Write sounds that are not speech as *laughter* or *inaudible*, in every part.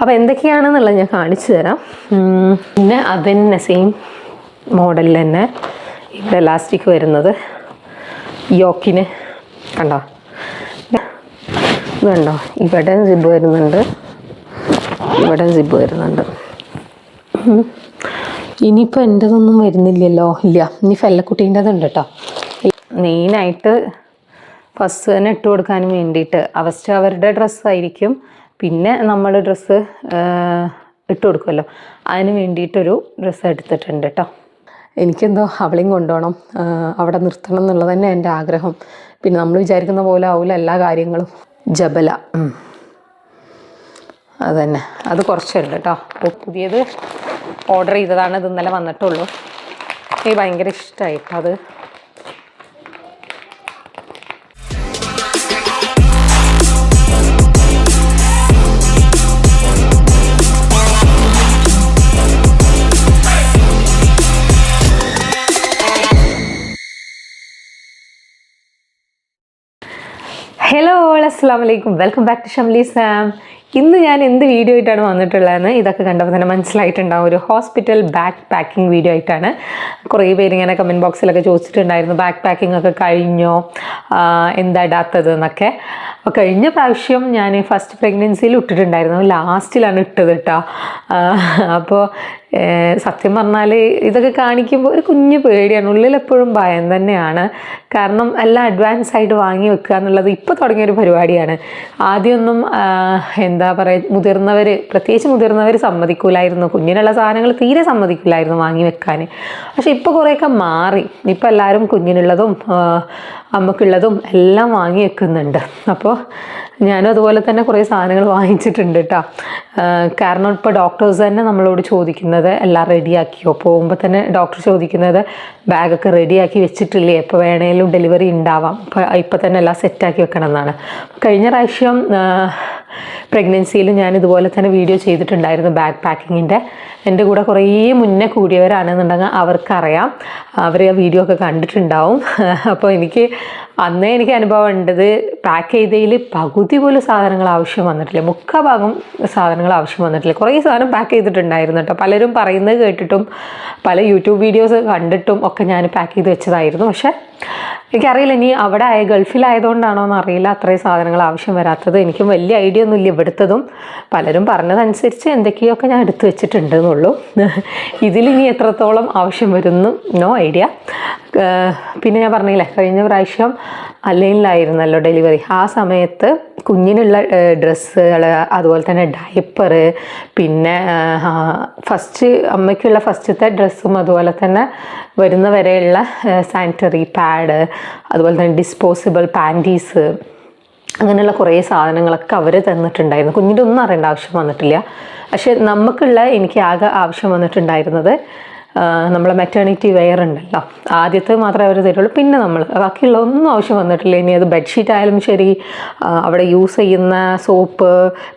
അപ്പോൾ എന്തൊക്കെയാണെന്നുള്ളത് ഞാൻ കാണിച്ചു തരാം. പിന്നെ അത് തന്നെ സെയിം മോഡലിൽ തന്നെ ഇവിടെ എലാസ്റ്റിക് വരുന്നത് യോക്കിന് കണ്ടോ? ഇതുണ്ടോ? ഇവിടെ സിബ് വരുന്നുണ്ട്. ഇവിടെ സിബ് വരുന്നുണ്ട്. ഇനിയിപ്പോൾ എന്റെതൊന്നും വരുന്നില്ലല്ലോ. ഇല്ല. ഇനി ഫെല്ലക്കുട്ടീന്റെതുണ്ട് കേട്ടോ മെയിനായിട്ട് ഫസ്റ്റ് തന്നെ ഇട്ട് കൊടുക്കാനും വേണ്ടിയിട്ട്. അവസ്റ്റ് അവരുടെ ഡ്രസ്സായിരിക്കും പിന്നെ നമ്മൾ ഡ്രസ്സ് ഇട്ട് കൊടുക്കുമല്ലോ അതിന് വേണ്ടിയിട്ടൊരു ഡ്രസ്സ് എടുത്തിട്ടുണ്ട് കേട്ടോ എനിക്കെന്തോ അവളെയും കൊണ്ടുപോകണം അവിടെ നിർത്തണം എന്നുള്ളത് തന്നെ എന്റെ ആഗ്രഹം. പിന്നെ നമ്മൾ വിചാരിക്കുന്ന പോലെ ആവില്ല എല്ലാ കാര്യങ്ങളും. ജബല അത് അതന്നെ. അത് കുറച്ചുണ്ട് കേട്ടോ പുതിയത് ഓർഡർ ചെയ്തതാണ് ഇത് ഇന്നലെ വന്നിട്ടുള്ളൂ. എനിക്ക് ഭയങ്കര ഇഷ്ടമായിട്ട് അത്. അസ്സാം വലൈക്കും welcome back to Shamli Sam ഇന്ന് ഞാൻ എന്ത് വീഡിയോ ആയിട്ടാണ് വന്നിട്ടുള്ളതെന്ന് ഇതൊക്കെ കണ്ടപ്പോൾ തന്നെ മനസ്സിലായിട്ടുണ്ടാവും. ഒരു ഹോസ്പിറ്റൽ ബാക്ക് പാക്കിംഗ് വീഡിയോ ആയിട്ടാണ്. കുറേ പേര് ഇങ്ങനെ കമന്റ് ബോക്സിലൊക്കെ ചോദിച്ചിട്ടുണ്ടായിരുന്നു. ബാക്ക് പാക്കിംഗ് ഒക്കെ കഴിഞ്ഞോ? എന്താ ഇടാത്തത് എന്നൊക്കെ അപ്പോൾ കഴിഞ്ഞ പ്രാവശ്യം ഞാൻ ഫസ്റ്റ് പ്രഗ്നൻസിയിൽ ഇട്ടിട്ടുണ്ടായിരുന്നു. ലാസ്റ്റിലാണ് ഇട്ടത് കേട്ടോ അപ്പോൾ സത്യം പറഞ്ഞാൽ ഇതൊക്കെ കാണിക്കുമ്പോൾ ഒരു കുഞ്ഞു പേടിയാണ്. ഉള്ളിലെപ്പോഴും ഭയം തന്നെയാണ്. കാരണം എല്ലാം അഡ്വാൻസ് ആയിട്ട് വാങ്ങി വെക്കുക എന്നുള്ളത് ഇപ്പോൾ തുടങ്ങിയൊരു പരിപാടിയാണ്. ആദ്യമൊന്നും എന്താ പറയുക മുതിർന്നവർ പ്രത്യേകിച്ച് മുതിർന്നവർ സമ്മതിക്കൂലായിരുന്നു. കുഞ്ഞിനുള്ള സാധനങ്ങൾ തീരെ സമ്മതിക്കില്ലായിരുന്നു വാങ്ങി വെക്കാൻ. പക്ഷെ ഇപ്പോൾ കുറേയൊക്കെ മാറി. ഇപ്പോൾ എല്ലാവരും കുഞ്ഞിനുള്ളതും അമ്മക്കുള്ളതും എല്ലാം വാങ്ങി വെക്കുന്നുണ്ട്. അപ്പോൾ ഞാനും അതുപോലെ തന്നെ കുറേ സാധനങ്ങൾ വാങ്ങിച്ചിട്ടുണ്ട് കേട്ടോ കാരണം ഇപ്പോൾ ഡോക്ടേഴ്സ് തന്നെ നമ്മളോട് ചോദിക്കുന്നത് എല്ലാം റെഡിയാക്കിയോ? പോകുമ്പോൾ തന്നെ ഡോക്ടർ ചോദിക്കുന്നത് ബാഗൊക്കെ റെഡിയാക്കി വെച്ചിട്ടില്ലേ? എപ്പോൾ വേണേലും ഡെലിവറി ഉണ്ടാവാം. ഇപ്പോൾ തന്നെ എല്ലാം സെറ്റാക്കി വെക്കണം എന്നാണ് കഴിഞ്ഞ പ്രാവശ്യം പ്രഗ്നൻസിയിൽ ഞാൻ ഇതുപോലെ തന്നെ വീഡിയോ ചെയ്തിട്ടുണ്ടായിരുന്നു ബാഗ് പാക്കിങ്ങിന്റെ എന്റെ കൂടെ കുറേ മുന്നേ കൂടിയവരാണെന്നുണ്ടെങ്കിൽ അവർക്കറിയാം. അവർ ആ വീഡിയോ ഒക്കെ കണ്ടിട്ടുണ്ടാവും. *laughs* അപ്പോൾ എനിക്ക് അന്നേ എനിക്ക് അനുഭവം ഉണ്ടത് പാക്ക് ചെയ്തതിൽ പകുതി പോലും സാധനങ്ങൾ ആവശ്യം വന്നിട്ടില്ല. മുക്കാ ഭാഗം സാധനങ്ങൾ ആവശ്യം വന്നിട്ടില്ല. കുറേ സാധനം പാക്ക് ചെയ്തിട്ടുണ്ടായിരുന്നു കേട്ടോ. പലരും പറയുന്നത് കേട്ടിട്ടും പല യൂട്യൂബ് വീഡിയോസ് കണ്ടിട്ടും ഒക്കെ ഞാൻ പാക്ക് ചെയ്ത് വെച്ചതായിരുന്നു. പക്ഷേ എനിക്കറിയില്ല ഇനി അവിടെ ആയ ഗൾഫിലായതുകൊണ്ടാണോ എന്ന് അറിയില്ല അത്രയും സാധനങ്ങൾ ആവശ്യം വരാത്തത്. എനിക്കും വലിയ ഐഡിയ ഒന്നും ഇല്ല ഇവിടുത്തതും. പലരും പറഞ്ഞതനുസരിച്ച് എന്തൊക്കെയൊക്കെ ഞാൻ എടുത്തു വെച്ചിട്ടുണ്ട് എന്നുള്ളൂ ഇതിലിനി എത്രത്തോളം ആവശ്യം വരുന്നു? നോ ഐഡിയ പിന്നെ ഞാൻ പറഞ്ഞില്ലേ കഴിഞ്ഞ പ്രാവശ്യം അല്ലയിലായിരുന്നല്ലോ ഡെലിവറി. ആ സമയത്ത് കുഞ്ഞിനുള്ള ഡ്രസ്സുകൾ അതുപോലെ തന്നെ ഡയപ്പറ് പിന്നെ ഫസ്റ്റ് അമ്മയ്ക്കുള്ള ഫസ്റ്റത്തെ ഡ്രസ്സും അതുപോലെ തന്നെ വരുന്നവരെയുള്ള സാനിറ്ററി പാഡ് അതുപോലെ തന്നെ ഡിസ്പോസിബിൾ പാന്റീസ് അങ്ങനെയുള്ള കുറേ സാധനങ്ങളൊക്കെ അവർ തന്നിട്ടുണ്ടായിരുന്നു. കുഞ്ഞിന്റെ ഒന്നും അറിയേണ്ട ആവശ്യം വന്നിട്ടില്ല. പക്ഷെ നമുക്കുള്ള എനിക്ക് ആകെ ആവശ്യം വന്നിട്ടുണ്ടായിരുന്നത് നമ്മളെ മെറ്റേണിറ്റി വെയർ ഉണ്ടല്ലോ. ആദ്യത്തെ മാത്രമേ അവർ തരുള്ളൂ. പിന്നെ നമ്മൾ ബാക്കിയുള്ള ഒന്നും ആവശ്യം വന്നിട്ടില്ല. ഇനി അത് ബെഡ്ഷീറ്റ് ആയാലും ശരി അവിടെ യൂസ് ചെയ്യുന്ന സോപ്പ്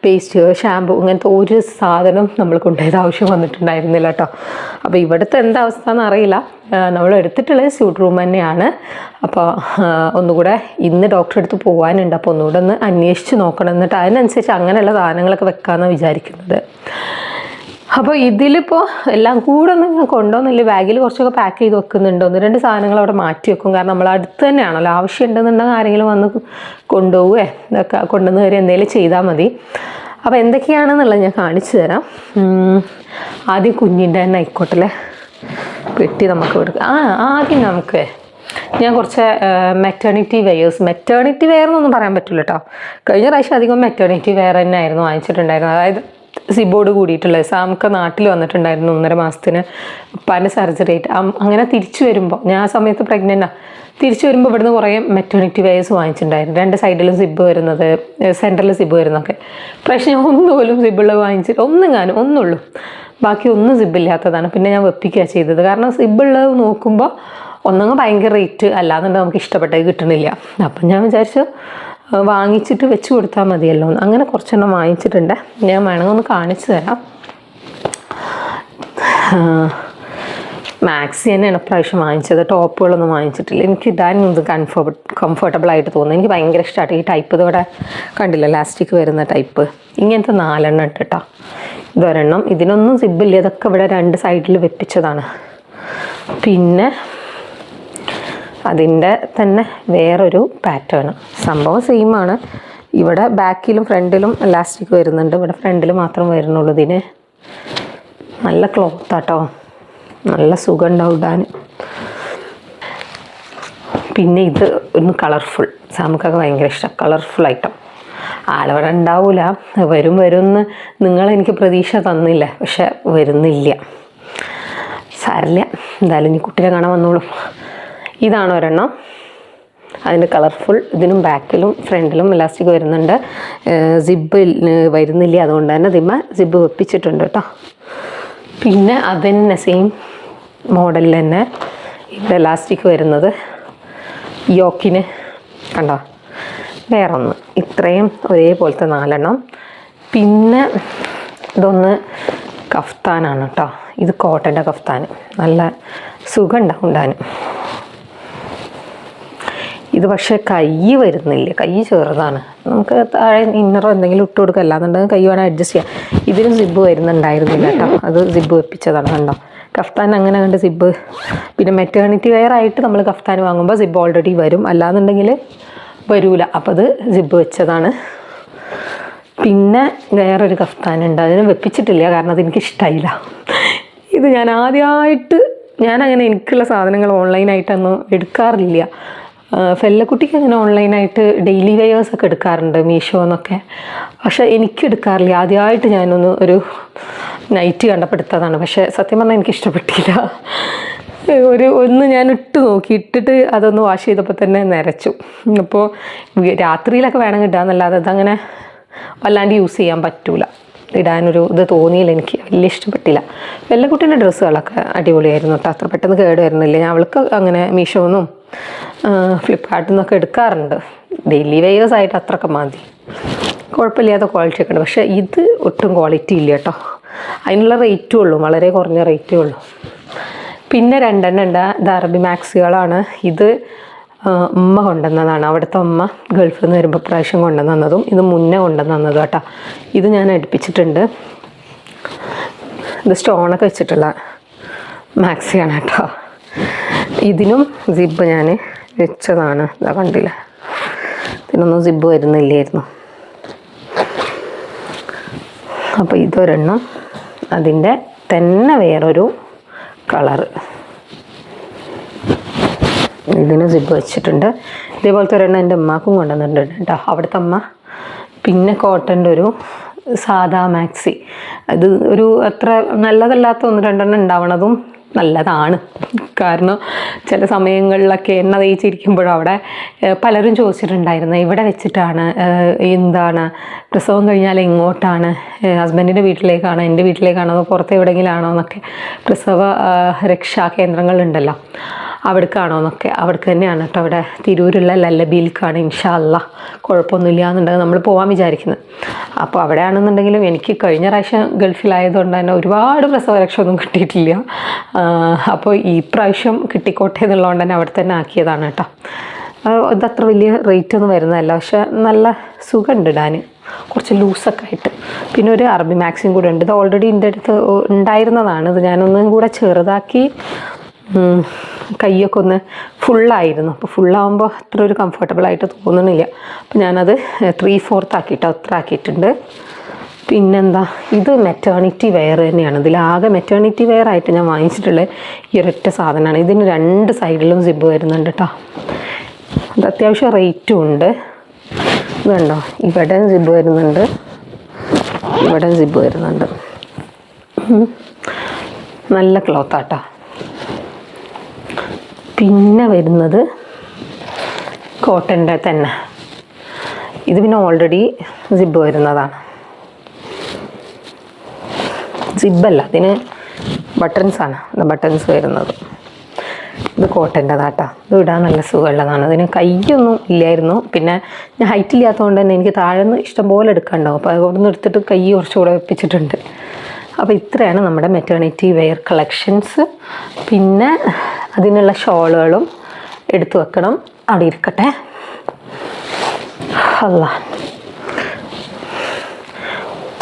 പേസ്റ്റ് ഷാമ്പു ഇങ്ങനത്തെ ഒരു സാധനം നമ്മൾ കൊണ്ടുപോയത് ആവശ്യം വന്നിട്ടുണ്ടായിരുന്നില്ല കേട്ടോ. അപ്പോൾ ഇവിടുത്തെ എന്താ അവസ്ഥ എന്ന് അറിയില്ല. നമ്മൾ എടുത്തിട്ടുള്ളത് സ്യൂട്ട് റൂം തന്നെയാണ്. അപ്പോൾ ഒന്നുകൂടെ ഇന്ന് ഡോക്ടറെ അടുത്ത് പോകാനുണ്ട് അപ്പോൾ ഒന്നുകൂടെ ഒന്ന് അന്വേഷിച്ച് നോക്കണം. എന്നിട്ട് അതിനനുസരിച്ച് അങ്ങനെയുള്ള സാധനങ്ങളൊക്കെ വെക്കാമെന്നാണ് വിചാരിക്കുന്നത്. അപ്പോൾ ഇതിലിപ്പോൾ എല്ലാം കൂടെ ഒന്നും ഞാൻ കൊണ്ടുവന്നില്ല ബാഗിൽ കുറച്ചൊക്കെ പാക്ക് ചെയ്ത് വെക്കുന്നുണ്ട്. ഒന്ന് രണ്ട് സാധനങ്ങൾ അവിടെ മാറ്റി വെക്കും. കാരണം നമ്മൾ അടുത്ത് തന്നെയാണല്ലോ. ആവശ്യം ഉണ്ടെന്നുണ്ടെങ്കിൽ ആരെങ്കിലും വന്ന് കൊണ്ടുപോവേ. ഇതൊക്കെ കൊണ്ടുവന്ന് കയറി എന്തെങ്കിലും ചെയ്താൽ മതി. അപ്പോൾ എന്തൊക്കെയാണെന്നുള്ളത് ഞാൻ കാണിച്ചു തരാം. ആദ്യം കുഞ്ഞിന്റെ തന്നെ ആയിക്കോട്ടല്ലേ? പെട്ടി നമുക്ക് എടുക്കാം ആ ആദ്യം നമുക്ക് ഞാൻ കുറച്ച് മെറ്റേണിറ്റി വെയേഴ്സ് മെറ്റേണിറ്റി വെയർ എന്നൊന്നും പറയാൻ പറ്റില്ല കേട്ടോ. കഴിഞ്ഞ പ്രാവശ്യം അധികം മെറ്റേണിറ്റി വെയർ തന്നെ ആയിരുന്നു വാങ്ങിച്ചിട്ടുണ്ടായിരുന്നത്. അതായത് സിബോർഡ് കൂടിയിട്ടുള്ളത്. സാമൊക്കെ നാട്ടിൽ വന്നിട്ടുണ്ടായിരുന്നു ഒന്നര മാസത്തിന്. ഉപ്പാന്റെ സർജറി ആയിട്ട്. അങ്ങനെ തിരിച്ചു വരുമ്പോൾ ഞാൻ ആ സമയത്ത് പ്രഗ്നന്റാണ് തിരിച്ചു വരുമ്പോൾ ഇവിടുന്ന് കുറേ മെറ്റേണിറ്റി വെയേഴ്സ് വാങ്ങിച്ചിട്ടുണ്ടായിരുന്നു. രണ്ട് സൈഡിലും സിബ് വരുന്നത് സെന്ററിൽ സിബ് വരുന്നതൊക്കെ. പക്ഷേ ഞാൻ ഒന്നുപോലും സിബുള്ളത് വാങ്ങിച്ചിട്ട് ഒന്നും കാണും ഒന്നുള്ളൂ. ബാക്കി ഒന്നും സിബില്ലാത്തതാണ് പിന്നെ ഞാൻ വെപ്പിക്കുക ചെയ്തത്. കാരണം സിബുള്ളത് നോക്കുമ്പോൾ ഒന്നങ്ങ് ഭയങ്കര റേറ്റ് അല്ലാന്നുണ്ടെങ്കിൽ നമുക്ക് ഇഷ്ടപ്പെട്ടത് കിട്ടണില്ല. അപ്പം ഞാൻ വിചാരിച്ചു വാങ്ങിച്ചിട്ട് വെച്ച് കൊടുത്താൽ മതിയല്ലോ. അങ്ങനെ കുറച്ചെണ്ണം വാങ്ങിച്ചിട്ടുണ്ട്. ഞാൻ വേണമെങ്കിൽ ഒന്ന് കാണിച്ചു തരാം. മാക്സി തന്നെയാണ് ഇപ്രാവശ്യം വാങ്ങിച്ചത്. ടോപ്പുകളൊന്നും വാങ്ങിച്ചിട്ടില്ല. എനിക്ക് ഇടാനും ഇത് കംഫർട്ട് കംഫർട്ടബിൾ ആയിട്ട് തോന്നുന്നു എനിക്ക് ഭയങ്കര ഇഷ്ടമായിട്ട് ഈ ടൈപ്പ് ഇതോടെ കണ്ടില്ല? ലാസ്റ്റിക് വരുന്ന ടൈപ്പ് ഇങ്ങനത്തെ നാലെണ്ണം ഉണ്ട് കേട്ടോ ഇതൊരെണ്ണം. ഇതിനൊന്നും സിബില്ല ഇതൊക്കെ ഇവിടെ രണ്ട് സൈഡിൽ വെപ്പിച്ചതാണ്. പിന്നെ അതിന്റെ തന്നെ വേറൊരു പാറ്റേൺ സംഭവം സെയിമാണ് ഇവിടെ ബാക്കിലും ഫ്രണ്ടിലും ഇലാസ്റ്റിക് വരുന്നുണ്ട്. ഇവിടെ ഫ്രണ്ടിൽ മാത്രം വരുന്നുള്ളൂ ഇതിന്. നല്ല ക്ലോത്ത് ആട്ടോ. നല്ല സുഖം ഉണ്ടാവും ഇടാൻ. പിന്നെ ഇത് ഒന്ന് കളർഫുൾ സാമുക്കൊക്കെ ഭയങ്കര ഇഷ്ടം. കളർഫുൾ ഐറ്റം ആളവിടെ ഉണ്ടാവില്ല വരും വരും എന്ന് നിങ്ങളെനിക്ക് പ്രതീക്ഷ തന്നില്ല. പക്ഷെ വരുന്നില്ല. സാരില്ല എന്തായാലും ഇനി കുട്ടിയെ കാണാൻ വന്നോളൂ. ഇതാണ് ഒരെണ്ണം. അതിന്റെ കളർഫുൾ ഇതിനും ബാക്കിലും ഫ്രണ്ടിലും ഇലാസ്റ്റിക് വരുന്നുണ്ട്. സിബ് വരുന്നില്ല അതുകൊണ്ട് തന്നെ ദിമ്മ സിബ് വെപ്പിച്ചിട്ടുണ്ട് കേട്ടോ. പിന്നെ അത് തന്നെ സെയിം മോഡലിൽ തന്നെ ഇവിടെ ഇലാസ്റ്റിക് വരുന്നത്. യോക്കിന് കണ്ടോ? വേറൊന്ന്. ഇത്രയും ഒരേപോലത്തെ നാലെണ്ണം. പിന്നെ ഇതൊന്ന് കഫ്താനാണ് കേട്ടോ. ഇത് കോട്ടന്റെ കഫ്താൻ നല്ല സുഖം ഉണ്ടാകും ഉണ്ടാനും. ഇത് പക്ഷേ കൈ വരുന്നില്ല. കൈ ചെറുതാണ്. നമുക്ക് താഴെ ഇന്നറോ എന്തെങ്കിലും ഇട്ട് കൊടുക്കുക. അല്ലാന്നുണ്ടെങ്കിൽ കൈ വേണം അഡ്ജസ്റ്റ് ചെയ്യാം ഇതിനും സിബ് വരുന്നുണ്ടായിരുന്നില്ല കേട്ടോ. അത് സിബ് വെപ്പിച്ചതാണ് കണ്ടോ. കഫ്താൻ അങ്ങനെ കണ്ട് സിബ് പിന്നെ മെറ്റേണിറ്റി വെയർ ആയിട്ട് നമ്മൾ കഫ്താൻ വാങ്ങുമ്പോൾ സിബ് ഓൾറെഡി വരും. അല്ലാന്നുണ്ടെങ്കിൽ വരൂല. അപ്പോൾ അത് സിബ് വെച്ചതാണ്. പിന്നെ വേറൊരു കഫ്താനുണ്ട് അതിന് വെപ്പിച്ചിട്ടില്ല. കാരണം അത് എനിക്ക് ഇഷ്ടമായില്ല ഇത് ഞാൻ ആദ്യമായിട്ട് ഞാനങ്ങനെ എനിക്കുള്ള സാധനങ്ങൾ ഓൺലൈനായിട്ടൊന്നും എടുക്കാറില്ല. ഫെല്ലക്കുട്ടിക്ക് അങ്ങനെ ഓൺലൈനായിട്ട് ഡെയിലി വെയേഴ്സ് ഒക്കെ എടുക്കാറുണ്ട് മീഷോ എന്നൊക്കെ. പക്ഷേ എനിക്ക് എടുക്കാറില്ല. ആദ്യമായിട്ട് ഞാനൊന്ന് ഒരു നൈറ്റ് കണ്ടപ്പെടുത്താതാണ്. പക്ഷേ സത്യം പറഞ്ഞാൽ എനിക്ക് ഇഷ്ടപ്പെട്ടില്ല. ഒരു ഒന്ന് ഞാൻ ഇട്ട് നോക്കി. ഇട്ടിട്ട് അതൊന്ന് വാഷ് ചെയ്തപ്പോൾ തന്നെ നരച്ചു. അപ്പോൾ രാത്രിയിലൊക്കെ വേണമെങ്കിൽ ഇടാന്നല്ലാതെ അതങ്ങനെ വല്ലാണ്ട് യൂസ് ചെയ്യാൻ പറ്റൂല. ഇടാനൊരു ഇത് തോന്നിയില്ല എനിക്ക്. വലിയ ഇഷ്ടപ്പെട്ടില്ല. വെള്ളക്കുട്ടീന്റെ ഡ്രസ്സുകളൊക്കെ അടിപൊളിയായിരുന്നു കേട്ടോ. അത്ര പെട്ടെന്ന് കേട് വരുന്നില്ല ഞാൻ അവൾക്ക് അങ്ങനെ മീഷോന്നും ഫ്ലിപ്കാർട്ടിൽ നിന്നൊക്കെ എടുക്കാറുണ്ട്. ഡെയിലി വെയേഴ്സ് ആയിട്ട് അത്രയൊക്കെ മതി. കുഴപ്പമില്ലാത്ത ക്വാളിറ്റി ഒക്കെ ഉണ്ട്. പക്ഷേ ഇത് ഒട്ടും ക്വാളിറ്റി ഇല്ല കേട്ടോ. അതിനുള്ള റേറ്റും ഉള്ളൂ. വളരെ കുറഞ്ഞ റേറ്റേ ഉള്ളൂ. പിന്നെ രണ്ടെണ്ണം ഉണ്ട്. ഇത് അറബി മാക്സികളാണ്. ഇത് ഉമ്മ കൊണ്ടുവന്നതാണ്. അവിടുത്തെ ഉമ്മ ഗൾഫിൽ നിന്ന് വരുമ്പോൾ പ്രാവശ്യം കൊണ്ടുവന്നതും ഇത് മുന്നേ കൊണ്ടുവന്നതും കേട്ടോ ഇത് ഞാൻ അടുപ്പിച്ചിട്ടുണ്ട്. ഇത് സ്റ്റോണൊക്കെ വെച്ചിട്ടുള്ള മാക്സിയാണ് കേട്ടോ. ഇതിനും സിബ് ഞാൻ വെച്ചതാണ്. ഇതാ കണ്ടില്ല? ഇതിനൊന്നും സിബ് വരുന്നില്ലായിരുന്നു. അപ്പോൾ ഇതൊരെണ്ണം അതിന്റെ തന്നെ വേറൊരു കളറ് ഇതിന് സിബ് വെച്ചിട്ടുണ്ട്. ഇതേപോലത്തെ ഒരെണ്ണം എന്റെ അമ്മക്കും കൊണ്ടുവന്നിട്ടുണ്ട് കേട്ടോ. അവിടുത്തെ അമ്മ പിന്നെ കോട്ടന്റെ ഒരു സാധാ മാക്സി അത് ഒരു അത്ര നല്ലതല്ലാത്ത ഒന്ന് രണ്ടെണ്ണം ഉണ്ടാവണതും നല്ലതാണ്. കാരണം ചില സമയങ്ങളിലൊക്കെ എണ്ണ തേച്ചിരിക്കുമ്പോഴും അവിടെ പലരും ചോദിച്ചിട്ടുണ്ടായിരുന്നു ഇവിടെ വെച്ചിട്ടാണ് എന്താണ്? പ്രസവം കഴിഞ്ഞാൽ എങ്ങോട്ടാണ്? ഹസ്ബൻഡിന്റെ വീട്ടിലേക്കാണോ? എന്റെ വീട്ടിലേക്കാണോ? പുറത്ത് എവിടെയെങ്കിലാണോ? എന്നൊക്കെ പ്രസവ രക്ഷാ കേന്ദ്രങ്ങളുണ്ടല്ലോ. അവിടേക്കാണോ എന്നൊക്കെ അവിടേക്ക് തന്നെയാണ് കേട്ടോ അവിടെ തിരൂരുള്ള ലല്ലബീൽക്കാണ് ഇൻഷാല്ല കുഴപ്പമൊന്നുമില്ല എന്നുണ്ടെങ്കിൽ നമ്മൾ പോകാൻ വിചാരിക്കുന്നത്. അപ്പോൾ അവിടെയാണെന്നുണ്ടെങ്കിലും എനിക്ക് കഴിഞ്ഞ പ്രാവശ്യം ഗൾഫിലായതുകൊണ്ട് തന്നെ ഒരുപാട് പ്രസവരക്ഷ ഒന്നും കിട്ടിയിട്ടില്ല. അപ്പോൾ ഈ പ്രാവശ്യം കിട്ടിക്കോട്ടെ എന്നുള്ളതുകൊണ്ട് തന്നെ അവിടെ തന്നെ ആക്കിയതാണ് കേട്ടോ. ഇതത്ര വലിയ റേറ്റ് ഒന്നും വരുന്നതല്ല. പക്ഷെ നല്ല സുഖമുണ്ട് ഇടാൻ കുറച്ച് ലൂസൊക്കെ ആയിട്ട്. പിന്നെ ഒരു അറബി മാക്സിം കൂടെ ഉണ്ട്. ഇത് ഓൾറെഡി എന്റെ അടുത്ത് ഉണ്ടായിരുന്നതാണ്. ഇത് ഞാനൊന്നും കൂടെ ചെറുതാക്കി കൈയൊക്കെ ഒന്ന് ഫുള്ളായിരുന്നു അപ്പോൾ ഫുള്ളാകുമ്പോൾ അത്ര ഒരു കംഫർട്ടബിളായിട്ട് തോന്നണില്ല. അപ്പോൾ ഞാനത് ത്രീ ഫോർത്ത് ആക്കിയിട്ട് അത്ര ആക്കിയിട്ടുണ്ട്. പിന്നെന്താ ഇത് മെറ്റേണിറ്റി വെയർ തന്നെയാണ്. ഇതിലാകെ മെറ്റേണിറ്റി വെയർ ആയിട്ട് ഞാൻ വാങ്ങിച്ചിട്ടുള്ള ഈ ഒരൊറ്റ സാധനമാണ്. ഇതിന് രണ്ട് സൈഡിലും സിബ് വരുന്നുണ്ട് കേട്ടോ അത് അത്യാവശ്യം റേറ്റും ഉണ്ട്. ഇതുണ്ടോ ഇവിടെ സിബ് വരുന്നുണ്ട്. ഇവിടെ സിബ് വരുന്നുണ്ട്. നല്ല ക്ലോത്താട്ടോ പിന്നെ വരുന്നത് കോട്ടന്റെ തന്നെ. ഇത് പിന്നെ ഓൾറെഡി സിബ് വരുന്നതാണ്. സിബല്ല അതിന് ബട്ടൺസാണ് ആണ്. ബട്ടൺസ് വരുന്നത്. ഇത് കോട്ടന്റെതാട്ടാ. ഇത് ഇടാൻ നല്ല സുഖമുള്ളതാണ്. അതിന് കൈയൊന്നും ഇല്ലായിരുന്നു. പിന്നെ ഞാൻ ഹൈറ്റ് ഇല്ലാത്തതുകൊണ്ട് തന്നെ എനിക്ക് താഴെ നിന്ന് ഇഷ്ടംപോലെ എടുക്കാനുണ്ടാവും. അപ്പോൾ നിന്ന് എടുത്തിട്ട് കൈ കുറച്ചുകൂടെ വെപ്പിച്ചിട്ടുണ്ട്. അപ്പോൾ ഇത്രയാണ് നമ്മുടെ മെറ്റേണിറ്റി വെയർ കളക്ഷൻസ് പിന്നെ അതിനുള്ള ഷോളുകളും എടുത്തു വെക്കണം. അവിടെ ഇരിക്കട്ടെ. അല്ല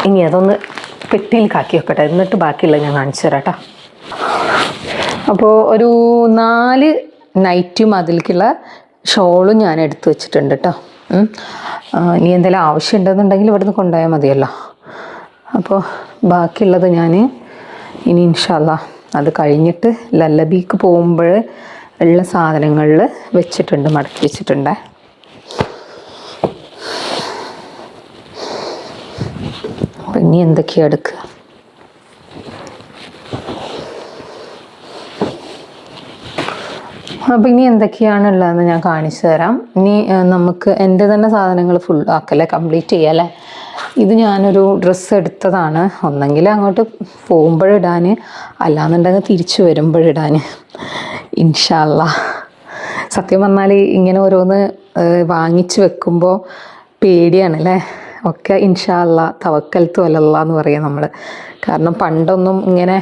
ഇനി അതൊന്ന് പെട്ടിയിൽ കാക്കി വെക്കട്ടെ. എന്നിട്ട് ബാക്കിയുള്ള ഞാൻ കാണിച്ചു തരാം കേട്ടോ. അപ്പോൾ ഒരു നാല് നൈറ്റും അതിലേക്കുള്ള ഷോളും ഞാൻ എടുത്തു വെച്ചിട്ടുണ്ട് കേട്ടോ. ഇനി എന്തെങ്കിലും ആവശ്യം ഉണ്ടെന്നുണ്ടെങ്കിൽ ഇവിടുന്ന് കൊണ്ടുപോയാൽ മതിയല്ലോ. അപ്പോൾ ബാക്കിയുള്ളത് ഞാൻ ഇനി ഇൻഷാല്ല അത് കഴിഞ്ഞിട്ട് ലല്ലബിക്ക് പോകുമ്പോൾ ഉള്ള സാധനങ്ങളിൽ വെച്ചിട്ടുണ്ട് മടക്കി വെച്ചിട്ടുണ്ട്. ഇനി എന്തൊക്കെയാണ് എടുക്കുക? അപ്പം ഇനി എന്തൊക്കെയാണുള്ളതെന്ന് ഞാൻ കാണിച്ചു തരാം. ഇനി നമുക്ക് എന്റെ തന്നെ സാധനങ്ങൾ ഫുൾ ആക്കല്ലേ കംപ്ലീറ്റ് ചെയ്യല്ലേ ഇത് ഞാനൊരു ഡ്രസ്സ് എടുത്തതാണ്. ഒന്നെങ്കിൽ അങ്ങോട്ട് പോകുമ്പോഴിടാൻ അല്ലാന്നുണ്ടെങ്കിൽ തിരിച്ചു വരുമ്പോഴിടാൻ ഇൻഷാല്ല സത്യം പറഞ്ഞാൽ ഇങ്ങനെ ഓരോന്ന് വാങ്ങിച്ചു വെക്കുമ്പോൾ പേടിയാണല്ലേ? ഒക്കെ ഇൻഷാല്ല തവക്കൽത്തു അല്ലല്ല എന്ന് പറയാം നമ്മൾ കാരണം പണ്ടൊന്നും ഇങ്ങനെ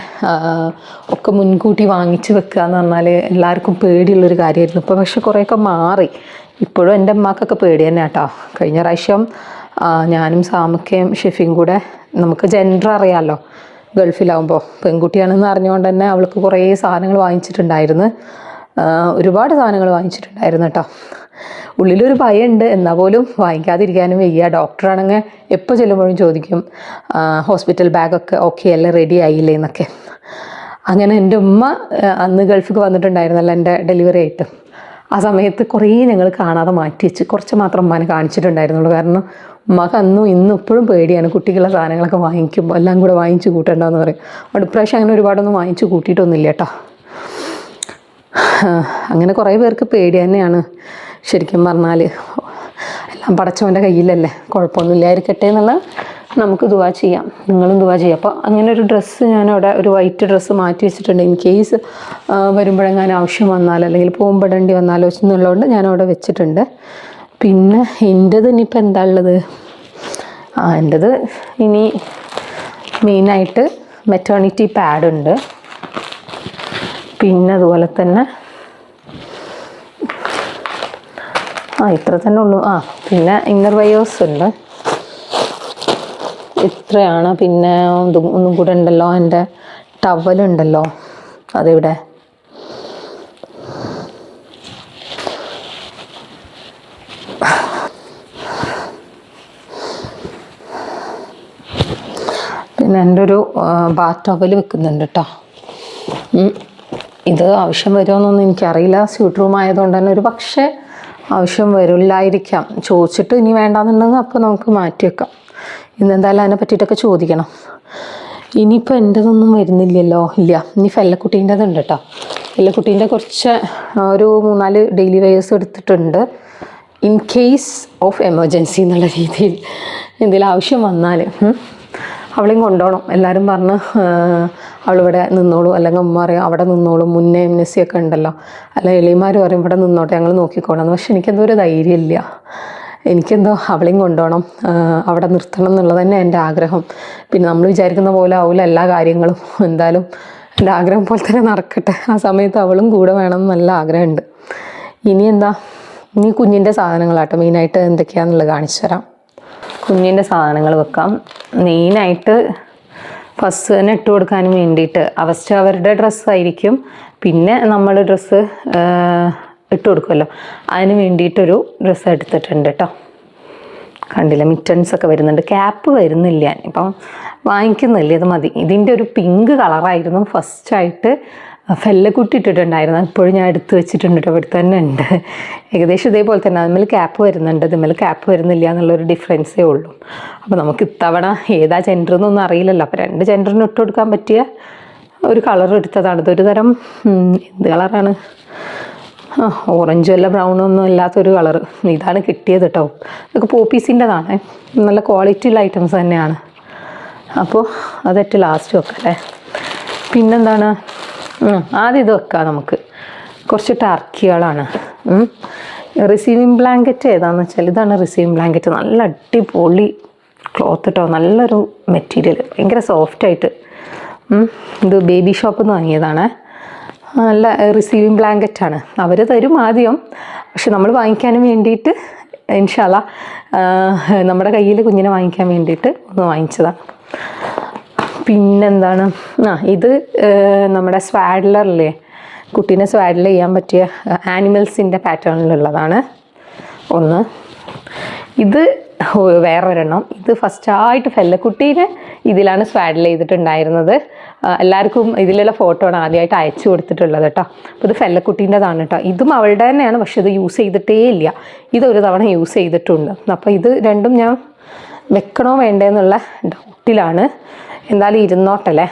ഒക്കെ മുൻകൂട്ടി വാങ്ങിച്ചു വെക്കുക എന്ന് പറഞ്ഞാൽ എല്ലാവർക്കും പേടിയുള്ളൊരു കാര്യമായിരുന്നു ഇപ്പോൾ പക്ഷെ കുറേയൊക്കെ മാറി. ഇപ്പോഴും എന്റെ അമ്മക്കൊക്കെ പേടി തന്നെ കേട്ടോ കഴിഞ്ഞ പ്രാവശ്യം ഞാനും സാമുക്കയും ഷെഫിയും കൂടെ നമുക്ക് ജെൻഡർ അറിയാമല്ലോ ഗൾഫിലാവുമ്പോൾ പെൺകുട്ടിയാണെന്ന് അറിഞ്ഞുകൊണ്ട് തന്നെ അവൾക്ക് കുറേ സാധനങ്ങൾ വാങ്ങിച്ചിട്ടുണ്ടായിരുന്നു. ഒരുപാട് സാധനങ്ങൾ വാങ്ങിച്ചിട്ടുണ്ടായിരുന്നു കേട്ടോ. ഉള്ളിലൊരു ഭയമുണ്ട് എന്നാൽ പോലും വാങ്ങിക്കാതിരിക്കാനും വയ്യ. ഡോക്ടറാണെങ്കിൽ എപ്പോൾ ചെല്ലുമ്പോഴും ചോദിക്കും ഹോസ്പിറ്റൽ ബാഗൊക്കെ ഓക്കെ അല്ല റെഡി ആയില്ലേ എന്നൊക്കെ. അങ്ങനെ എന്റെ ഉമ്മ അന്ന് ഗൾഫിക്ക് വന്നിട്ടുണ്ടായിരുന്നല്ലോ എന്റെ ഡെലിവറി ആയിട്ട്. ആ സമയത്ത് കുറേ ഞങ്ങൾ കാണാതെ മാറ്റി വെച്ച് കുറച്ച് മാത്രം ഉമ്മാനെ കാണിച്ചിട്ടുണ്ടായിരുന്നുള്ളൂ. കാരണം ഉമ്മക്ക് അന്നും ഇന്നും ഇപ്പോഴും പേടിയാണ് കുട്ടികളുടെ സാധനങ്ങളൊക്കെ വാങ്ങിക്കുമ്പോൾ എല്ലാം കൂടെ വാങ്ങിച്ച് കൂട്ടണ്ടെന്ന് പറയും. അവിടെ ഇപ്രാവശ്യം അങ്ങനെ ഒരുപാടൊന്നും വാങ്ങിച്ച് കൂട്ടിയിട്ടൊന്നുമില്ല കേട്ടോ. അങ്ങനെ കുറേ പേർക്ക് പേടി തന്നെയാണ് ശരിക്കും പറഞ്ഞാൽ എല്ലാം പടച്ചവന്റെ കയ്യിലല്ലേ കുഴപ്പമൊന്നുമില്ലായിരിക്കട്ടെ എന്നുള്ള നമുക്ക് ദുവാ ചെയ്യാം. നിങ്ങളും ദുവാ ചെയ്യാം. അപ്പോൾ അങ്ങനെ ഒരു ഡ്രസ്സ് ഞാനവിടെ ഒരു വൈറ്റ് ഡ്രസ്സ് മാറ്റി വെച്ചിട്ടുണ്ട്. ഇൻ കേസ് വരുമ്പോഴെങ്ങാനും ആവശ്യം വന്നാൽ അല്ലെങ്കിൽ പോകുമ്പോഴേണ്ടി വന്നാലോ എന്നുള്ളതുകൊണ്ട് ഞാനവിടെ വെച്ചിട്ടുണ്ട്. പിന്നെ എന്റെത് ഇനിയിപ്പോൾ എന്താ ഉള്ളത്? ആ എന്റെത് ഇനി മെയിനായിട്ട് മെറ്റേണിറ്റി പാഡുണ്ട് പിന്നെ അതുപോലെ തന്നെ ആ ഇത്ര തന്നെ ഉള്ളൂ. ആ പിന്നെ ഇന്നർ വയേഴ്സ് ഉണ്ട്. ഇത്രയാണ്. പിന്നെ ഒന്നും കൂടെ ഉണ്ടല്ലോ. എന്റെ ടവലുണ്ടല്ലോ അതിവിടെ പിന്നെ എന്റെ ഒരു ബാത്ത് ടവൽ വെക്കുന്നുണ്ട് കേട്ടോ. ഇത് ആവശ്യം വരുമെന്നൊന്നും എനിക്കറിയില്ല. സ്വീറ്റ് റൂം ആയതുകൊണ്ട് തന്നെ ഒരു പക്ഷേ ആവശ്യം വരില്ലായിരിക്കാം. ചോദിച്ചിട്ട് ഇനി വേണ്ടാന്നുണ്ടെങ്കിൽ അപ്പോൾ നമുക്ക് മാറ്റി വെക്കാം. ഇന്ന് എന്തായാലും അതിനെ പറ്റിയിട്ടൊക്കെ ചോദിക്കണം. ഇനിയിപ്പോൾ എന്റെതൊന്നും വരുന്നില്ലല്ലോ. ഇല്ല ഇനി ഫെല്ലക്കുട്ടീന്റെത് ഉണ്ട് കേട്ടോ ഫെല്ലക്കുട്ടീന്റെ കുറച്ച് ഒരു മൂന്നാൽ ഡെയിലി വെയേഴ്സ് എടുത്തിട്ടുണ്ട്. ഇൻ കേസ് ഓഫ് എമർജൻസി എന്നുള്ള രീതിയിൽ എന്തെങ്കിലും ആവശ്യം വന്നാൽ. അവളെയും കൊണ്ടുപോകണം എല്ലാവരും പറഞ്ഞ് അവളിവിടെ നിന്നോളൂ. അല്ലെങ്കിൽ ഉമ്മ പറയും അവിടെ നിന്നോളൂ. മുന്നേ എം എസ് സി ഒക്കെ ഉണ്ടല്ലോ. അല്ല എളിമാർ പറയും ഇവിടെ നിന്നോട്ടെ ഞങ്ങൾ നോക്കിക്കോണം എന്ന്. പക്ഷെ എനിക്കെന്തോ ഒരു ധൈര്യമില്ല എനിക്കെന്തോ അവളെയും കൊണ്ടുപോകണം അവിടെ നിർത്തണം എന്നുള്ളത് തന്നെ എന്റെ ആഗ്രഹം. പിന്നെ നമ്മൾ വിചാരിക്കുന്ന പോലെ ആവില്ല എല്ലാ കാര്യങ്ങളും. എന്തായാലും എന്റെ ആഗ്രഹം പോലെ തന്നെ നടക്കട്ടെ. ആ സമയത്ത് അവളും കൂടെ വേണം നല്ല ആഗ്രഹമുണ്ട്. ഇനി എന്താ? ഇനി കുഞ്ഞിന്റെ സാധനങ്ങളാട്ടോ. മെയിനായിട്ട് എന്തൊക്കെയാണെന്നുള്ളത് കാണിച്ചു തരാം. കുഞ്ഞിന്റെ സാധനങ്ങൾ വെക്കാം. മെയിനായിട്ട് ഫസ്റ്റ് തന്നെ ഇട്ട് കൊടുക്കാൻ വേണ്ടിയിട്ട്. അവസ്റ്റ് അവരുടെ ഡ്രസ്സായിരിക്കും പിന്നെ നമ്മൾ ഡ്രസ്സ് ഇട്ട് കൊടുക്കുമല്ലോ. അതിന് വേണ്ടിയിട്ടൊരു ഡ്രസ്സ് എടുത്തിട്ടുണ്ട് കേട്ടോ കണ്ടില്ല? മിറ്റൻസ് ഒക്കെ വരുന്നുണ്ട്. ക്യാപ്പ് വരുന്നില്ല. ഇപ്പം വാങ്ങിക്കുന്നില്ല. ഇത് മതി. ഇതിന്റെ ഒരു പിങ്ക് കളറായിരുന്നു ഫസ്റ്റായിട്ട് ഫെല്ലക്കുട്ടി ഇട്ടിട്ടുണ്ടായിരുന്നു. ഇപ്പോഴും ഞാൻ എടുത്ത് വെച്ചിട്ടുണ്ട് ഇവിടെ തന്നെ ഉണ്ട്. ഏകദേശം ഇതേപോലെ തന്നെ. അതിൽ ക്യാപ്പ് വരുന്നുണ്ട്. ഇതിന്മേൽ ക്യാപ്പ് വരുന്നില്ല എന്നുള്ളൊരു ഡിഫറൻസേ ഉള്ളൂ. അപ്പോൾ നമുക്ക് ഇത്തവണ ഏതാ ജെൻഡർ എന്നൊന്നും അറിയില്ലല്ലോ. അപ്പോൾ രണ്ട് ജെൻഡറിന് ഇട്ട് കൊടുക്കാൻ പറ്റിയ ഒരു കളർ എടുത്തതാണ്. ഇതൊരു തരം എന്ത് കളറാണ് ഓറഞ്ച് അല്ല ബ്രൗണും ഒന്നും അല്ലാത്തൊരു കളർ ഇതാണ് കിട്ടിയത് കേട്ടോ. ഇതൊക്കെ പോപ്പീസിന്റെതാണ് നല്ല ക്വാളിറ്റിയുള്ള ഐറ്റംസ് തന്നെയാണ്. അപ്പോൾ അതറ്റ് ലാസ്റ്റ് വെക്കാം അല്ലേ പിന്നെന്താണ്? ആദ്യം ഇത് വെക്കാം നമുക്ക്. കുറച്ച് ടർക്കികളാണ്. റിസീവിങ് ബ്ലാങ്കറ്റ് ഏതാണെന്ന് വെച്ചാൽ ഇതാണ് റിസീവിങ് ബ്ലാങ്കറ്റ് നല്ല അടിപൊളി ക്ലോത്ത് കേട്ടോ നല്ലൊരു മെറ്റീരിയൽ ഭയങ്കര സോഫ്റ്റായിട്ട് ഇത് ബേബി ഷോപ്പിൽ നിന്ന് വാങ്ങിയതാണ്. നല്ല റിസീവിങ് ബ്ലാങ്കറ്റാണ് അവർ തരും ആദ്യം. പക്ഷെ നമ്മൾ വാങ്ങിക്കാൻ വേണ്ടിയിട്ട് ഇൻഷാല്ല നമ്മുടെ കയ്യിൽ കുഞ്ഞിനെ വാങ്ങിക്കാൻ വേണ്ടിയിട്ട് ഒന്ന് വാങ്ങിച്ചതാണ്. പിന്നെന്താണ്? ആ ഇത് നമ്മുടെ സ്വാഡ്ലറില്ലേ? കുട്ടീനെ സ്വാഡ്ലർ ചെയ്യാൻ പറ്റിയ ആനിമൽസിന്റെ പാറ്റേണിലുള്ളതാണ്. ഒന്ന്. ഇത് വേറൊരെണ്ണം. ഇത് ഫസ്റ്റായിട്ട് ഫെല്ലക്കുട്ടീനെ ഇതിലാണ് സ്വാഡിൽ ചെയ്തിട്ടുണ്ടായിരുന്നത്. എല്ലാവർക്കും ഇതിലുള്ള ഫോട്ടോ ആണ് ആദ്യമായിട്ട് അയച്ചു കൊടുത്തിട്ടുള്ളത് കേട്ടോ. അപ്പോൾ ഇത് ഫെല്ലക്കുട്ടീന്റെതാണ് കേട്ടോ. ഇതും അവളുടെ തന്നെയാണ് പക്ഷെ ഇത് യൂസ് ചെയ്തിട്ടേ ഇല്ല. ഇതൊരു തവണ യൂസ് ചെയ്തിട്ടുണ്ട്. അപ്പോൾ ഇത് രണ്ടും ഞാൻ വെക്കണോ വേണ്ടേന്നുള്ള ഡൗട്ടിലാണ്. എന്തായാലും ഇരുന്നോട്ടല്ലേ?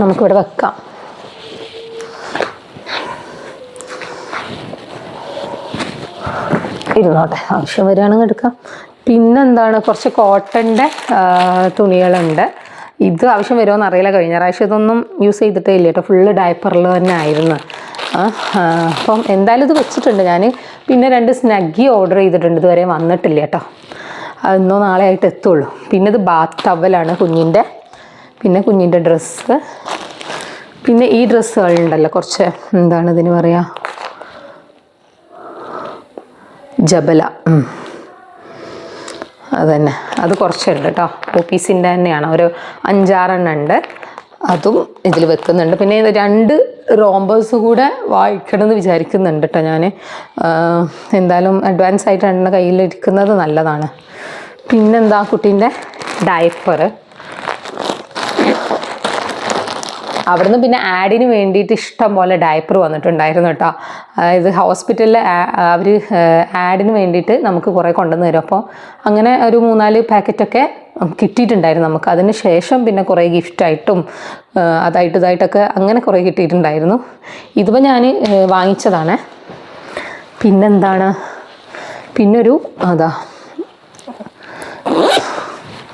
നമുക്കിവിടെ വെക്കാം. ഇരുന്നോട്ടെ ആവശ്യം വരികയാണെങ്കിൽ എടുക്കാം. പിന്നെന്താണ് കുറച്ച് കോട്ടന്റെ തുണികളുണ്ട്. ഇത് ആവശ്യം വരുമോ എന്നറിയില്ല കഴിഞ്ഞ പ്രാവശ്യം ഇതൊന്നും യൂസ് ചെയ്തിട്ടേ ഇല്ല കേട്ടോ. ഫുള്ള് ഡയപ്പറിൽ തന്നെ ആയിരുന്നു. അപ്പം എന്തായാലും ഇത് വെച്ചിട്ടുണ്ട് ഞാൻ പിന്നെ രണ്ട് സ്നഗ്ഗി ഓർഡർ ചെയ്തിട്ടുണ്ട് ഇതുവരെ വന്നിട്ടില്ല കേട്ടോ. അത് ഇന്നോ നാളെ ആയിട്ട് എത്തുള്ളൂ. പിന്നെ ഇത് ബാത്ത് ടവലാണ് കുഞ്ഞിന്റെ. പിന്നെ കുഞ്ഞിന്റെ ഡ്രസ്സ്. പിന്നെ ഈ ഡ്രസ്സുകളുണ്ടല്ലോ കുറച്ച് എന്താണ് ഇതിന് പറയുക ജബല. അതന്നെ അത് കുറച്ചുണ്ട് കേട്ടോ. ഓഫീസിന്റെ തന്നെയാണ്. ഒരു അഞ്ചാറെണ്ണം ഉണ്ട്. അതും ഇതിൽ വെക്കുന്നുണ്ട്. പിന്നെ രണ്ട് റോംബേഴ്സ് കൂടെ വായിക്കണം എന്ന് വിചാരിക്കുന്നുണ്ട് കേട്ടോ ഞാൻ എന്തായാലും അഡ്വാൻസ് ആയിട്ട് എണ്ണ കയ്യിലിരിക്കുന്നത് നല്ലതാണ്. പിന്നെന്താ കുട്ടീന്റെ ഡയപ്പർ അവിടുന്ന് പിന്നെ ആഡിന് വേണ്ടിയിട്ട് ഇഷ്ടം പോലെ ഡയപ്പർ വന്നിട്ടുണ്ടായിരുന്നു കേട്ടോ. അതായത് ഹോസ്പിറ്റലിൽ അവർ ആഡിന് വേണ്ടിയിട്ട് നമുക്ക് കുറേ കൊണ്ടുവന്ന് തരും. അപ്പോൾ അങ്ങനെ ഒരു മൂന്നാൽ പാക്കറ്റൊക്കെ കിട്ടിയിട്ടുണ്ടായിരുന്നു നമുക്ക്. അതിന് ശേഷം പിന്നെ കുറേ ഗിഫ്റ്റായിട്ടും അതായിട്ട് ഇതായിട്ടൊക്കെ അങ്ങനെ കുറേ കിട്ടിയിട്ടുണ്ടായിരുന്നു. ഇതിപ്പോൾ ഞാൻ വാങ്ങിച്ചതാണ്. പിന്നെന്താണ്? പിന്നൊരു അതാ.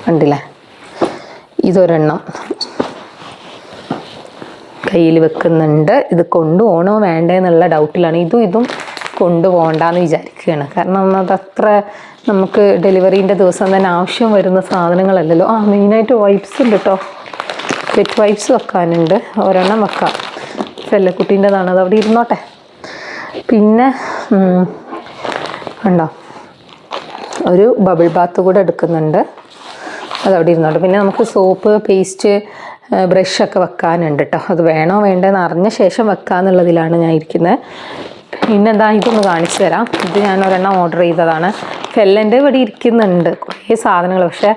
കണ്ടില്ലേ? ഇതൊരെണ്ണം. കയ്യിൽ വെക്കുന്നുണ്ട്. ഇത് കൊണ്ടുപോകണോ വേണ്ടേ എന്നുള്ള ഡൗട്ടിലാണ് ഇതും ഇതും കൊണ്ടുപോകണ്ടെന്ന് വിചാരിക്കുകയാണ്. കാരണം അതത്ര നമുക്ക് ഡെലിവറീന്റെ ദിവസം തന്നെ ആവശ്യം വരുന്ന സാധനങ്ങളല്ലല്ലോ. ആ മെയിനായിട്ട് വൈപ്സ് ഉണ്ട് കേട്ടോ വെറ്റ് വൈപ്സ് വെക്കാനുണ്ട്. ഒരെണ്ണം വെക്കാം. ചെല്ലക്കുട്ടീന്റെതാണ് അത് അവിടെ ഇരുന്നോട്ടെ. പിന്നെ ഉണ്ടോ ഒരു ബബിൾ ബാത്ത് കൂടെ എടുക്കുന്നുണ്ട്. അതവിടെ ഇരുന്നോട്ടെ പിന്നെ നമുക്ക് സോപ്പ് പേസ്റ്റ് ബ്രഷൊക്കെ വെക്കാനുണ്ട് കേട്ടോ അത് വേണോ വേണ്ടെന്ന് അറിഞ്ഞ ശേഷം വെക്കാന്നുള്ളതിലാണ് ഞാൻ ഇരിക്കുന്നത്. പിന്നെന്താ ഇതൊന്ന് കാണിച്ചു തരാം. ഇത് ഞാൻ ഒരെണ്ണം ഓർഡർ ചെയ്തതാണ്. ഫെല്ലന്റെ ഇവിടെ ഇരിക്കുന്നുണ്ട്. കുറേ സാധനങ്ങൾ. പക്ഷേ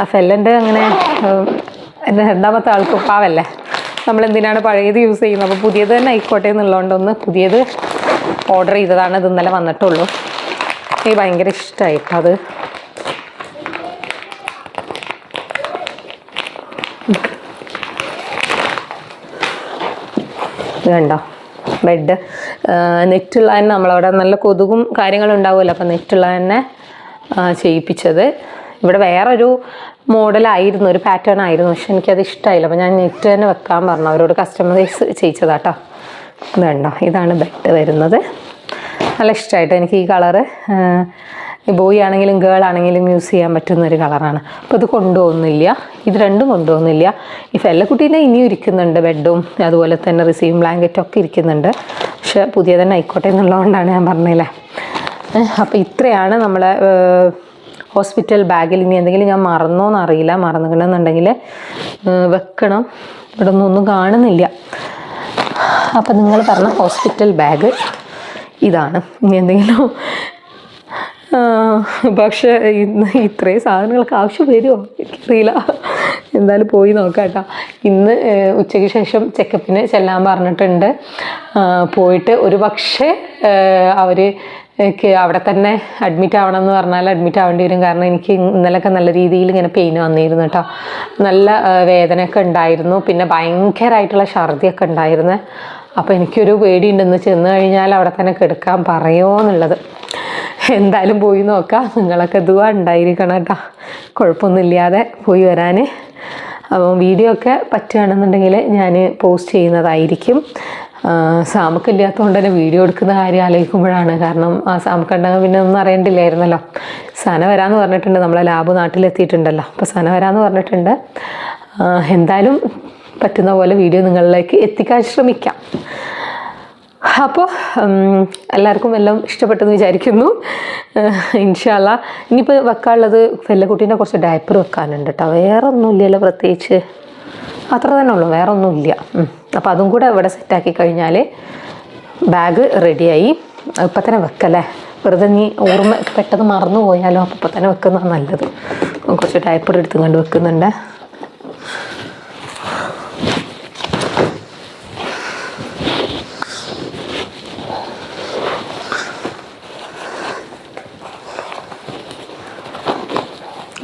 ആ ഫെല്ലന്റെ അങ്ങനെ രണ്ടാമത്തെ ആൾക്ക് പാവല്ലേ. നമ്മൾ എന്തിനാണ് പഴയത് യൂസ് ചെയ്യുന്നത്? അപ്പോൾ പുതിയത് തന്നെ ആയിക്കോട്ടെ എന്നുള്ളതുകൊണ്ടൊന്ന് പുതിയത് ഓർഡർ ചെയ്തതാണ്. ഇത് ഇന്നലെ വന്നിട്ടുള്ളൂ. എനിക്ക് ഭയങ്കര ഇഷ്ടമായിട്ടോ അത് ഇത് കണ്ടോ? ബെഡ് നെറ്റുള്ള തന്നെ നമ്മളവിടെ നല്ല കൊതുകും കാര്യങ്ങളും ഉണ്ടാവുമല്ലോ. അപ്പം നെറ്റുള്ള തന്നെ ചെയ്യിപ്പിച്ചത്. ഇവിടെ വേറൊരു മോഡലായിരുന്നു ഒരു പാറ്റേൺ ആയിരുന്നു. പക്ഷെ എനിക്കത് ഇഷ്ടമായില്ല അപ്പം ഞാൻ നെറ്റ് തന്നെ വെക്കാൻ പറഞ്ഞു. അവരോട് കസ്റ്റമൈസ് ചെയ്യിച്ചതാട്ടോ. കണ്ടോ? ഇതാണ് ബെഡ് വരുന്നത്. നല്ല ഇഷ്ടമായിട്ട് എനിക്ക് ഈ കളറ് ബോയ് ആണെങ്കിലും ഗേൾ ആണെങ്കിലും യൂസ് ചെയ്യാൻ പറ്റുന്ന ഒരു കളറാണ് അപ്പോൾ ഇത് കൊണ്ടുപോകുന്നില്ല. ഇത് രണ്ടും കൊണ്ടുപോകുന്നില്ല. ഈ ഫെല്ലക്കുട്ടീനെ ഇനിയും ഇരിക്കുന്നുണ്ട് ബെഡും അതുപോലെ തന്നെ റിസീവിങ് ബ്ലാങ്കറ്റും ഒക്കെ ഇരിക്കുന്നുണ്ട്. പക്ഷെ പുതിയ തന്നെ ആയിക്കോട്ടെ എന്നുള്ളതുകൊണ്ടാണ് ഞാൻ പറഞ്ഞില്ലേ അപ്പോൾ ഇത്രയാണ് നമ്മളെ ഹോസ്പിറ്റൽ ബാഗിൽ ഇനി എന്തെങ്കിലും ഞാൻ മറന്നോന്ന് അറിയില്ല. മറന്നിട്ടുണ്ടെന്നുണ്ടെങ്കിൽ വെക്കണം. ഇവിടെ ഒന്നും കാണുന്നില്ല. അപ്പം നിങ്ങൾ പറഞ്ഞ ഹോസ്പിറ്റൽ ബാഗ് ഇതാണ്. ഇനി എന്തെങ്കിലും പക്ഷേ ഇന്ന് ഇത്രയും സാധനങ്ങൾക്ക് ആവശ്യം വരുമോ? എനിക്കറിയില്ല. എന്തായാലും പോയി നോക്കാം ഇന്ന് ഉച്ചയ്ക്ക് ശേഷം ചെക്കപ്പിന് ചെല്ലാൻ പറഞ്ഞിട്ടുണ്ട്. പോയിട്ട് ഒരു പക്ഷേ അവർ അവിടെ തന്നെ അഡ്മിറ്റ് ആവണം എന്ന് പറഞ്ഞാൽ അഡ്മിറ്റ് ആവേണ്ടി വരും. കാരണം എനിക്ക് ഇന്നലെയൊക്കെ നല്ല രീതിയിൽ ഇങ്ങനെ പെയിൻ വന്നിരുന്നു കേട്ടോ. നല്ല വേദനയൊക്കെ ഉണ്ടായിരുന്നു. പിന്നെ ഭയങ്കരമായിട്ടുള്ള ഛർദിയൊക്കെ ഉണ്ടായിരുന്നു. അപ്പോൾ എനിക്കൊരു പേടിയുണ്ടെന്ന് ചെന്ന് കഴിഞ്ഞാൽ അവിടെ തന്നെ കിടക്കാൻ പറയുമോ എന്നുള്ളത് എന്തായാലും പോയി നോക്കാം. നിങ്ങളൊക്കെ ഇതുവാ ഉണ്ടായിരിക്കണം കേട്ടോ. കുഴപ്പമൊന്നുമില്ലാതെ പോയി വരാൻ അപ്പം വീഡിയോ ഒക്കെ പറ്റുകയാണെന്നുണ്ടെങ്കിൽ ഞാൻ പോസ്റ്റ് ചെയ്യുന്നതായിരിക്കും. സാമക്കില്ലാത്തതുകൊണ്ട് തന്നെ വീഡിയോ എടുക്കുന്ന കാര്യം ആലോചിക്കുമ്പോഴാണ്. കാരണം ആ സാമക്കുണ്ടെങ്കിൽ പിന്നെ ഒന്നും അറിയണ്ടില്ലായിരുന്നല്ലോ. സന വരാമെന്ന് പറഞ്ഞിട്ടുണ്ട്. നമ്മളെ ലാബ് നാട്ടിലെത്തിയിട്ടുണ്ടല്ലോ. അപ്പോൾ സന വരാമെന്ന് പറഞ്ഞിട്ടുണ്ട്. എന്തായാലും പറ്റുന്ന പോലെ വീഡിയോ നിങ്ങളിലേക്ക് എത്തിക്കാൻ ശ്രമിക്കാം. അപ്പോൾ എല്ലാവർക്കും എല്ലാം ഇഷ്ടപ്പെട്ടെന്ന് വിചാരിക്കുന്നു. ഇൻഷാല്ല. ഇനിയിപ്പോൾ വെക്കാനുള്ളത് വെല്ലക്കുട്ടീന്റെ കുറച്ച് ഡയപ്പർ വെക്കാനുണ്ട് കേട്ടോ വേറെ ഒന്നുമില്ലല്ലോ പ്രത്യേകിച്ച്. അത്ര തന്നെ ഉള്ളൂ. വേറെ ഒന്നുമില്ല അപ്പോൾ അതും കൂടെ ഇവിടെ സെറ്റാക്കി കഴിഞ്ഞാൽ ബാഗ് റെഡിയായി ഇപ്പം തന്നെ വെക്കല്ലേ? വെറുതെ നീ ഓർമ്മ പെട്ടെന്ന് മറന്നു പോയാലോ അപ്പോൾ ഇപ്പം തന്നെ വെക്കുന്നതാണ് നല്ലത്. കുറച്ച് ഡയപ്പർ എടുത്തും കണ്ട് വെക്കുന്നുണ്ട്.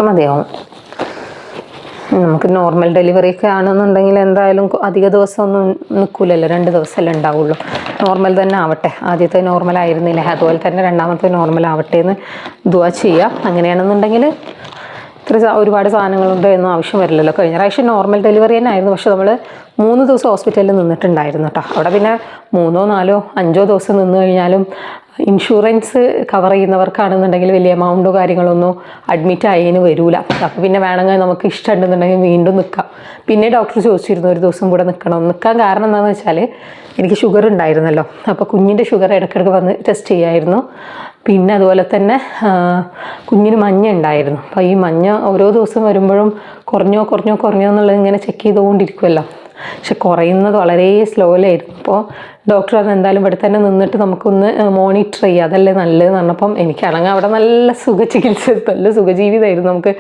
മതിയാവും നമുക്ക് നോർമൽ ഡെലിവറി ഒക്കെ ആണെന്നുണ്ടെങ്കിൽ എന്തായാലും അധിക ദിവസമൊന്നും നിൽക്കില്ലല്ലോ രണ്ട് ദിവസമല്ലേ ഉണ്ടാവുള്ളൂ. നോർമൽ തന്നെ ആവട്ടെ. ആദ്യത്തെ നോർമൽ ആയിരുന്നില്ല. അതുപോലെ തന്നെ രണ്ടാമത്തെ നോർമൽ ആവട്ടെ എന്ന് ദുവാ ചെയ്യാം. അങ്ങനെയാണെന്നുണ്ടെങ്കിൽ ഇത്ര ഒരുപാട് സാധനങ്ങളുണ്ട് എന്നും ആവശ്യം വരില്ലല്ലോ. കഴിഞ്ഞ പ്രാവശ്യം നോർമൽ ഡെലിവറി തന്നെ ആയിരുന്നു. പക്ഷെ നമ്മൾ മൂന്ന് ദിവസം ഹോസ്പിറ്റലിൽ നിന്നിട്ടുണ്ടായിരുന്നു കേട്ടോ. അവിടെ പിന്നെ മൂന്നോ നാലോ അഞ്ചോ ദിവസം നിന്ന് കഴിഞ്ഞാലും ഇൻഷുറൻസ് കവർ ചെയ്യുന്നവർക്കാണെന്നുണ്ടെങ്കിൽ വലിയ എമൗണ്ടോ കാര്യങ്ങളൊന്നും അഡ്മിറ്റ് ആയതിന് വരൂല. അപ്പോൾ പിന്നെ വേണമെങ്കിൽ നമുക്ക് ഇഷ്ടമുണ്ടെന്നുണ്ടെങ്കിൽ വീണ്ടും നിൽക്കാം പിന്നെ ഡോക്ടർ ചോദിച്ചിരുന്നു ഒരു ദിവസം കൂടെ നിൽക്കണം നിൽക്കാൻ കാരണം എന്താണെന്ന് വെച്ചാൽ എനിക്ക് ഷുഗർ ഉണ്ടായിരുന്നല്ലോ. അപ്പോൾ കുഞ്ഞിന്റെ ഷുഗർ ഇടയ്ക്കിടയ്ക്ക് വന്ന് ടെസ്റ്റ് ചെയ്യായിരുന്നു. പിന്നെ അതുപോലെ തന്നെ കുഞ്ഞിന് മഞ്ഞ ഉണ്ടായിരുന്നു. അപ്പോൾ ഈ മഞ്ഞ ഓരോ ദിവസം വരുമ്പോഴും കുറഞ്ഞോ കുറഞ്ഞോ കുറഞ്ഞോ എന്നുള്ളത് ഇങ്ങനെ ചെക്ക് ചെയ്തുകൊണ്ടിരിക്കുമല്ലോ പക്ഷെ കുറയുന്നത് വളരെ സ്ലോയിലായിരുന്നു അപ്പോൾ ഡോക്ടർ അത് എന്തായാലും ഇവിടെ തന്നെ നിന്നിട്ട് നമുക്കൊന്ന് മോണിറ്റർ ചെയ്യുക അതല്ലേ നല്ലതെന്ന് പറഞ്ഞപ്പം എനിക്കാണെങ്കിൽ അവിടെ നല്ല സുഖ ചികിത്സ നല്ല സുഖജീവിതമായിരുന്നു. നമുക്ക്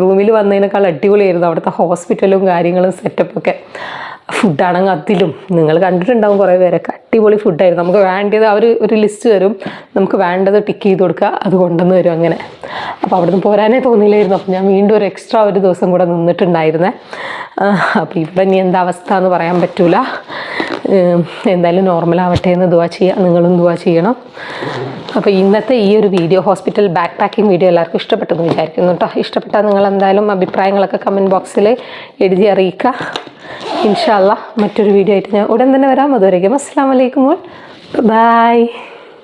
റൂമിൽ വന്നതിനേക്കാൾ അടിപൊളിയായിരുന്നു. അവിടുത്തെ ഹോസ്പിറ്റലും കാര്യങ്ങളും സെറ്റപ്പൊക്കെ ഫുഡാണെങ്കിൽ അതിലും. നിങ്ങൾ കണ്ടിട്ടുണ്ടാവും കുറേ പേരൊക്കെ. അടിപൊളി ഫുഡായിരുന്നു നമുക്ക് വേണ്ടത് അവർ ഒരു ലിസ്റ്റ് തരും. നമുക്ക് വേണ്ടത് ടിക്ക് ചെയ്ത് കൊടുക്കുക. അത് കൊണ്ടുവന്ന് തരും അങ്ങനെ. അപ്പോൾ അവിടുന്ന് പോരാനേ തോന്നിയില്ലായിരുന്നു അപ്പോൾ ഞാൻ വീണ്ടും ഒരു എക്സ്ട്രാ ഒരു ദിവസം കൂടെ നിന്നിട്ടുണ്ടായിരുന്നേ. അപ്പോൾ ഇവിടെ ഇനി എന്താ അവസ്ഥ എന്ന് പറയാൻ പറ്റൂല. എന്തായാലും നോർമൽ ആവട്ടെ എന്ന് ദുവാ ചെയ്യുക നിങ്ങളും ദുവാ ചെയ്യണം. അപ്പോൾ ഇന്നത്തെ ഈ ഒരു video hospital bag packing video എല്ലാവർക്കും ഇഷ്ടപ്പെട്ടെന്ന് വിചാരിക്കുന്നു കേട്ടോ. ഇഷ്ടപ്പെട്ടാൽ നിങ്ങൾ എന്തായാലും അഭിപ്രായങ്ങളൊക്കെ കമന്റ് ബോക്സിൽ എഴുതി അറിയിക്കുക. ഇൻഷാല്ല മറ്റൊരു വീഡിയോ ആയിട്ട് ഞാൻ ഉടൻ തന്നെ വരാം. അതുവരേക്കും അസ്സാം വലൈക്കും Assalamualaikum. Bye.